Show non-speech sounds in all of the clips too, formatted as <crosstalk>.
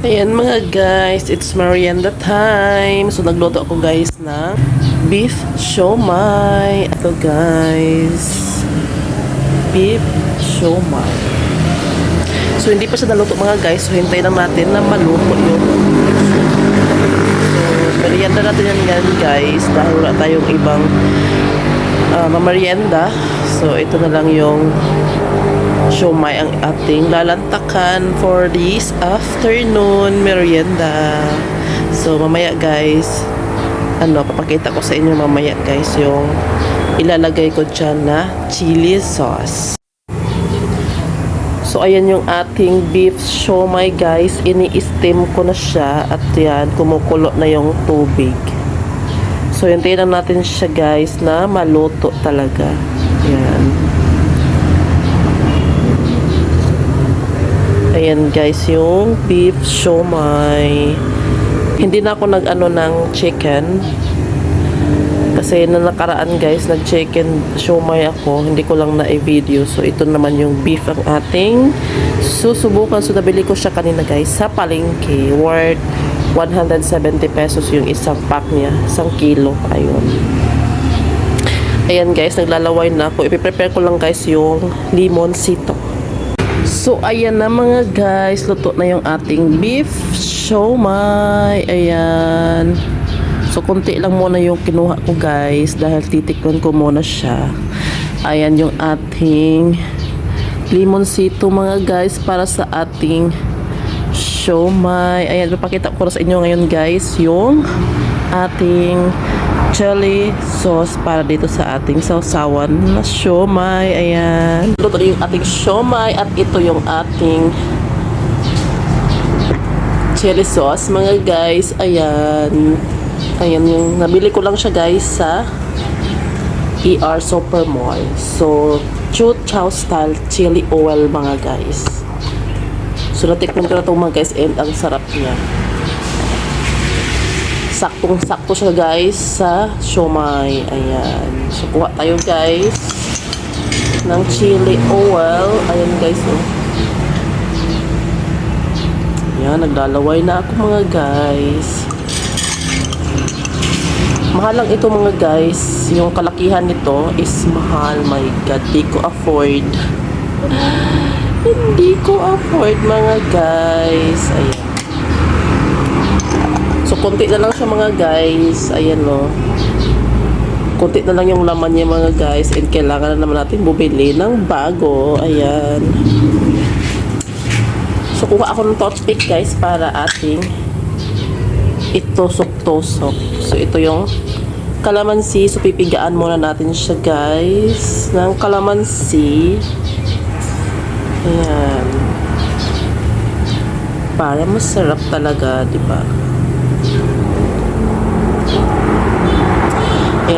Ayan mga guys, it's merienda time. So nagluto ako guys ng beef siomai. Ito guys, beef siomai. So hindi pa siya naluto mga guys, so hintayin lang natin na maluto yung So merienda natin yan yan guys dahil wala tayong ibang uh, mamerienda. So ito na lang yung siomay ang ating lalantakan for this afternoon merienda. So, mamaya guys, ano, papakita ko sa inyo mamaya guys yung ilalagay ko dyan na chili sauce. So, ayan yung ating beef siomay guys. Ini-steam ko na siya at yan, kumukulo na yung tubig. So, hintayin lang natin siya guys na maluto talaga. Yan. Ayan guys, yung beef siomay. Hindi na ako nag-ano ng chicken. Kasi na nakaraan guys, nag-chicken siomay ako. Hindi ko lang na-video. So, ito naman yung beef ang ating susubukan. So, nabili ko siya kanina guys sa palengke. Worth 170 pesos yung isang pack niya. Isang kilo. Ayun. Ayan guys, naglalaway na ako. Ipiprepare ko lang guys yung limon sito. So, ayan na mga guys. Luto na yung ating beef siomay. Ayan. So, konti lang muna yung kinuha ko guys. Dahil titikman ko muna siya. Ayan yung ating limonsito mga guys. Para sa ating siomay. Ayan, papakita ko sa inyo ngayon guys. Yung ating chili sauce para dito sa ating sausawan na siomay. Ayan. Luto yung ating siomay at ito yung ating chili sauce mga guys. Ayan. Ayan yung nabili ko lang siya guys sa ER Supermall. So, Chu Chow style chili oil mga guys. So, natikman ko na ito mga guys and ang sarap niya saktong-sakto siya guys sa siomay. Ayan. So, kuha tayo guys ng chili oil. Ayan guys, oh. Ayan, naglalaway na ako mga guys. Mahal lang ito mga guys. Yung kalakihan nito is mahal. My God, di ko afford. <gasps> Hindi ko afford mga guys. Ayan. Konti na lang siya mga guys. Ayan no. Konti na lang yung laman niya mga guys. And kailangan na naman natin bumili ng bago. Ayan. So, kuha ako ng toothpick guys para ating itusok-tusok. So, ito yung kalamansi. So, pipigaan muna natin siya guys. Ng kalamansi. Ayan. Para masarap talaga, di ba?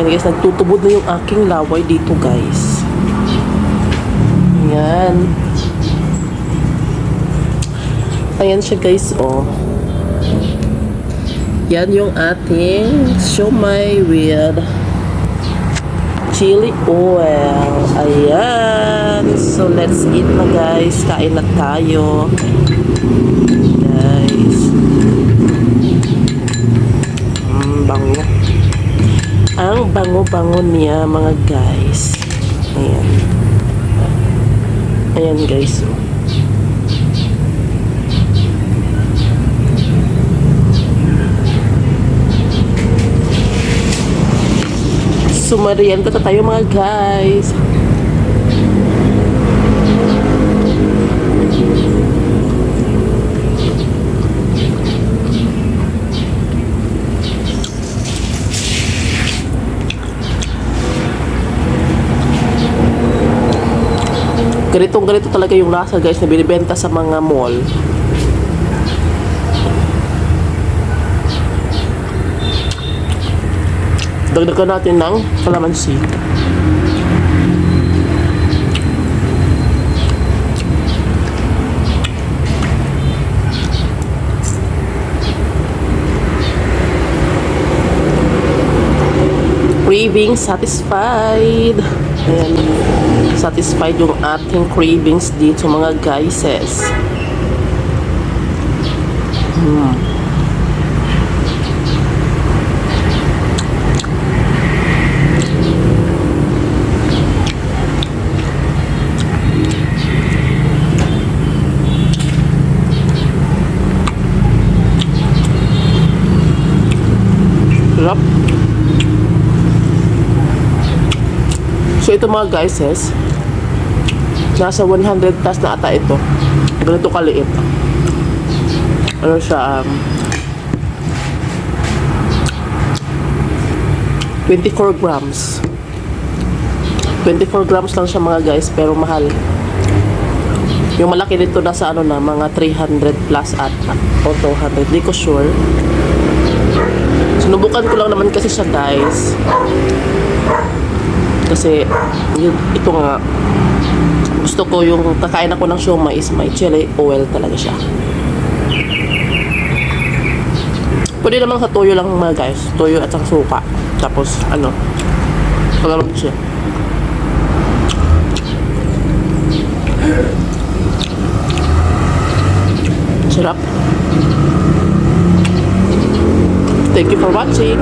Ayan guys, nagtutubod na yung aking laway dito guys. Ayan. Ayan siya guys, oh. Yan yung ating siomay with chili oil. Ayan. So, let's eat na guys. Kain na tayo. Guys. Ang bango-bango niya mga guys. Ayan. Ayan guys. Oh. Sumarian ko tayo mga guys. Ganitong ganito talaga yung lasa guys na binibenta sa mga mall. Dagdagan natin ng kalamansi. Craving satisfied. Ayan. Satisfied yung ating cravings dito mga guyses. Sarap. So ito mga guys, yes, nasa 100 plus na ata ito. Ganito kaliit. Ano siya, um, 24 grams. 24 grams lang siya mga guys, pero mahal. Yung malaki nito nasa ano na, mga 300 plus ata. O 200, di ko sure. Sinubukan ko lang naman kasi siya guys. Kasi yun, ito nga gusto ko yung kakain ako ng siomai is may chili oil talaga siya. Pwede naman sa toyo lang mga guys. Toyo at saka suka. Tapos ano, paglalog siya. Sarap. Thank you for watching.